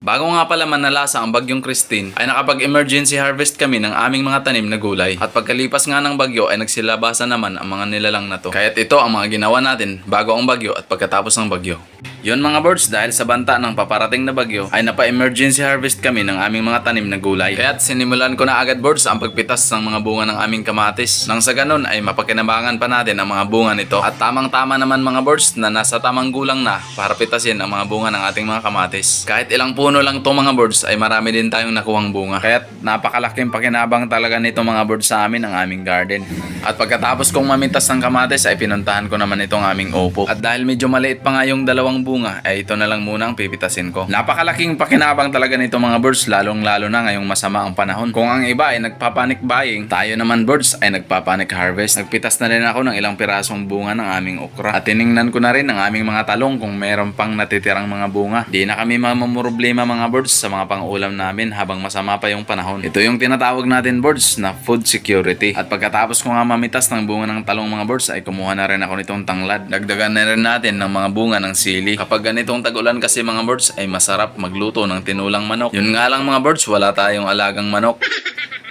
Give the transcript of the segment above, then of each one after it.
Bago nga pala manalasa ang bagyong Christine, ay nakapag-emergency harvest kami ng aming mga tanim na gulay. At pagkalipas nga ng bagyo ay nagsilabasan naman ang mga nilalang na to. Kaya't ito ang mga ginawa natin bago ang bagyo at pagkatapos ng bagyo. Yun mga birds, dahil sa banta ng paparating na bagyo, ay napa-emergency harvest kami ng aming mga tanim na gulay. Kaya't sinimulan ko na agad birds ang pagpitas ng mga bunga ng aming kamatis. Nang sa ganun ay mapakinabangan pa natin ang mga bunga nito. At tamang-tama naman mga birds na nasa tamang gulang na para pitasin ang mga bunga ng ating mga kamatis. Kahit ilang puno lang to mga birds ay marami din tayong nakuhang bunga. Kaya't napakalaking pakinabang talaga nito mga birds sa amin ang aming garden. At pagkatapos kong mamintas ng kamatis ay pinuntahan ko naman itong aming opo. At dahil medyo maliit pa nga yung dalawang bunga ay ito na lang muna ang pipitasin ko. Napakalaking pakinabang talaga nito mga birds lalong lalo na ngayong masama ang panahon. Kung ang iba ay nagpapanik buying, tayo naman birds ay nagpapanik harvest. Nagpitas na rin ako ng ilang pirasong bunga ng aming okra. At tiningnan ko na rin ang aming mga talong kung meron pang natitirang mga bunga. Di na kami mamumroblema mga birds sa mga pang-ulam namin habang masama pa yung panahon. Ito yung tinatawag natin birds na food security. At pagkatapos ko nga mamitas ng bunga ng talong mga birds ay kumuha na rin ako nitong tanglad. Dagdagan na rin natin ng mga bunga ng sili. Kapag ganitong tag-ulan kasi mga birds ay masarap magluto ng tinulang manok. Yun nga lang mga birds, wala tayong alagang manok.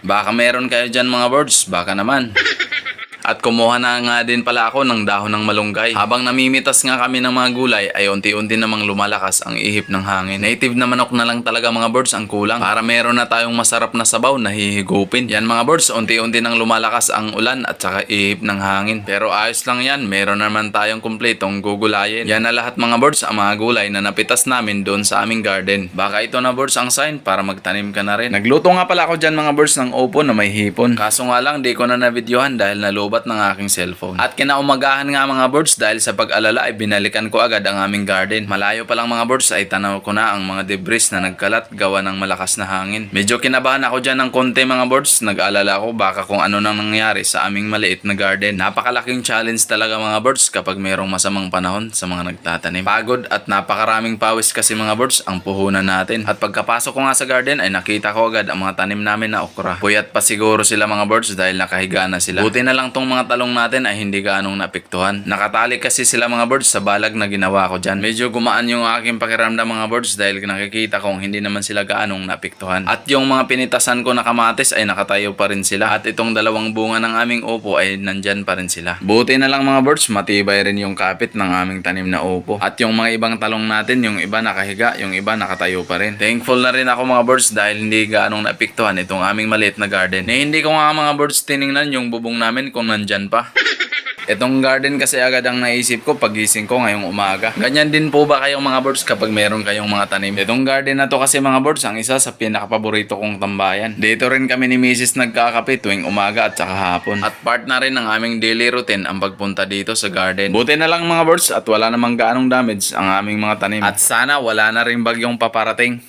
Baka meron kayo dyan mga birds, baka naman. At kumuha na nga din pala ako ng dahon ng malunggay. Habang namimitas nga kami ng mga gulay ay unti-unti namang lumalakas ang ihip ng hangin. Native na manok na lang talaga mga birds ang kulang para meron na tayong masarap na sabaw na hihigupin. Yan mga birds, unti-unti nang lumalakas ang ulan at saka ihip ng hangin. Pero ayos lang yan, meron naman tayong kumpletong gugulayin. Yan na lahat mga birds ang mga gulay na napitas namin doon sa aming garden. Baka ito na birds ang sign para magtanim ka na rin. Nagluto nga pala ako dyan mga birds ng opo na may hipon. Kaso nga lang di ko na na-videohan dahil nalubat ng aking cellphone. At kinaumagahan nga mga birds dahil sa pag-alala ay binalikan ko agad ang aming garden. Malayo pa lang mga birds ay tanaw ko na ang mga debris na nagkalat gawa ng malakas na hangin. Medyo kinabahan ako dyan ng konti mga birds. Nag-alala ako baka kung ano nang nangyari sa aming maliit na garden. Napakalaking challenge talaga mga birds kapag mayroong masamang panahon sa mga nagtatanim. Pagod at napakaraming pawis kasi mga birds ang puhunan natin. At pagkapasok ko nga sa garden ay nakita ko agad ang mga tanim namin na okra. Puyat pa siguro sila mga birds dahil nakahiga na sila. Buti na lang tong mga talong natin ay hindi gaanong napiktuhan. Nakatali kasi sila mga birds sa balag na ginawa ko dyan. Medyo gumaan yung aking pakiramdam mga birds dahil nakikita kong hindi naman sila gaanong napiktuhan. At yung mga pinitasan ko na kamatis ay nakatayo pa rin sila. At itong dalawang bunga ng aming opo ay nandyan pa rin sila. Buti na lang mga birds, matibay rin yung kapit ng aming tanim na opo. At yung mga ibang talong natin, yung iba nakahiga, yung iba nakatayo pa rin. Thankful na rin ako mga birds dahil hindi gaanong napiktuhan itong aming maliit na garden. Eh, hindi ko nga mga birds tiningnan yung bubong namin kung nandyan pa. Itong garden kasi agad ang naisip ko pagising ko ngayong umaga. Ganyan din po ba kayong mga birds kapag meron kayong mga tanim? Itong garden na to kasi mga birds ang isa sa pinakapaborito kong tambayan. Dito rin kami ni Mrs. nagkakape tuwing umaga at saka hapon. At part na rin ng aming daily routine ang pagpunta dito sa garden. Buti na lang mga birds at wala namang gaanong damage ang aming mga tanim. At sana wala na rin bagyong paparating.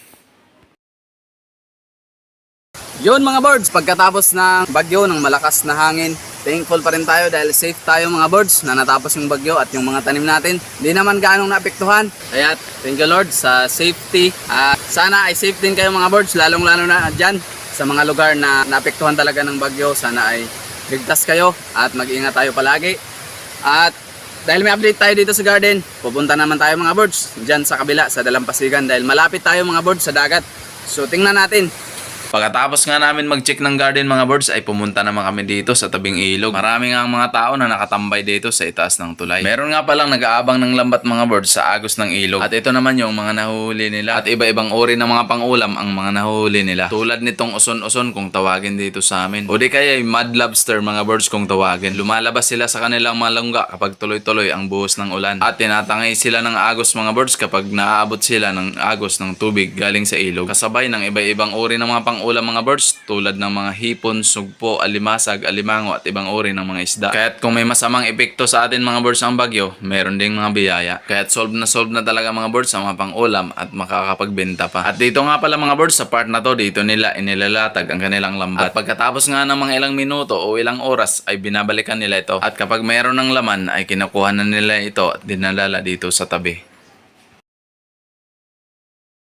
Yun mga birds, pagkatapos ng bagyo ng malakas na hangin, thankful pa rin tayo dahil safe tayo mga birds na natapos yung bagyo at yung mga tanim natin. Hindi naman gaanong naapektuhan. Kaya thank you Lord sa safety. At sana ay safe din kayo mga birds, lalong lalo na dyan sa mga lugar na naapektuhan talaga ng bagyo. Sana ay ligtas kayo at mag-ingat tayo palagi. At dahil may update tayo dito sa garden, pupunta naman tayo mga birds dyan sa kabila sa Dalampasigan dahil malapit tayo mga birds sa dagat. So tingnan natin Pagkatapos nga namin mag-check ng garden mga birds ay pumunta naman kami dito sa tabing ilog. Marami nga ang mga tao na nakatambay dito sa itaas ng tulay. Meron nga palang nag-aabang ng lambat mga birds sa agos ng ilog. At ito naman yung mga nahuhuli nila. At iba-ibang uri ng mga pangulam ang mga nahuhuli nila. Tulad nitong uson-uson kung tawagin dito sa amin. O di kaya yung mud lobster mga birds kung tawagin. Lumalabas sila sa kanilang mga langga kapag tuloy-tuloy ang buhos ng ulan. At tinatangay sila ng agos mga birds kapag naaabot sila ng agos ng tubig galing sa ilog. Kasabay ng iba-ibang uri ng mga pangulam mga birds tulad ng mga hipon, sugpo, alimasag, alimango at ibang uri ng mga isda. Kaya't kung may masamang epekto sa atin mga birds ang bagyo, meron ding mga biyaya. Kaya't solve na solve na talaga mga birds ang mga pangulam at makakapagbenta pa. At dito nga pala mga birds sa part na to, dito nila inilalatag ang kanilang lambat. At pagkatapos nga ng mga ilang minuto o ilang oras ay binabalikan nila ito. At kapag mayroon ng laman ay kinukuha na nila ito at dinalala dito sa tabi.